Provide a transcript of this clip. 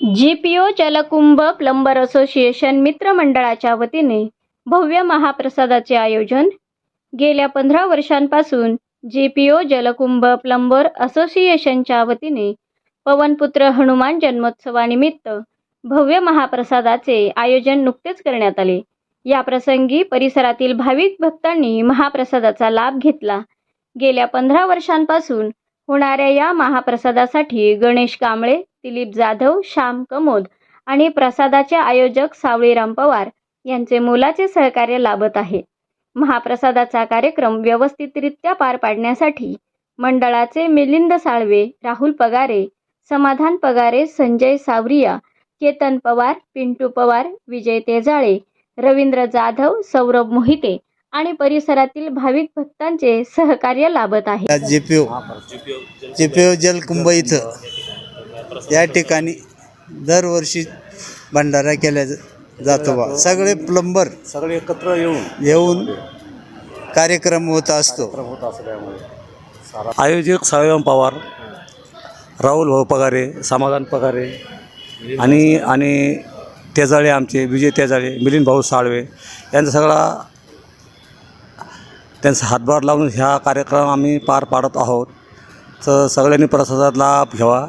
जी P O जलकुंभ plumber association मित्रमंडळाच्या वतीने भव्य महाप्रसादाचे आयोजन गेल्या पंधरा वर्षांपासून जी पी ओ जलकुंभ प्लंबर असोसिएशनच्या वतीने पवनपुत्र हनुमान जन्मोत्सवानिमित्त भव्य महाप्रसादाचे आयोजन नुकतेच करण्यात आले. या प्रसंगी परिसरातील भाविक भक्तांनी महाप्रसादाचा लाभ घेतला. गेल्या पंधरा वर्षांपासून होणाऱ्या या महाप्रसादासाठी गणेश कांबळे दिलीप जाधव श्याम कमोद आणि प्रसादाचे आयोजक सावळीराम पवार यांचे मोलाचे सहकार्य लाभत आहे. महाप्रसादाचा कार्यक्रम व्यवस्थितरित्या पार पाडण्यासाठी मंडळाचे मिलिंद साळवे राहुल पगारे समाधान पगारे संजय सावरिया केतन पवार पिंटू पवार विजय तेजाळे रवींद्र जाधव सौरभ मोहिते आणि परिसरातील भाविक भक्तांचे सहकार्य लाभत आहे. जे पी जलकुंभ इथं. या ठिकाणी दरवर्षी भंडारा केला ज- जातो बा. सगळे प्लंबर सगळे एकत्र येऊन येऊन कार्यक्रम होत असतो. होत असल्यामुळे आयोजक सावयम पवार राहुल भाऊ पगारे समाधान पगारे आणि आणि तेजाळे आमचे विजय तेजाळे मिलिंद भाऊ साळवे यांचा सगळा त्यांचा हातभार लावून ह्या कार्यक्रम आम्ही पार पाडत आहोत. तर सगळ्यांनी प्रसादात लाभ घ्यावा.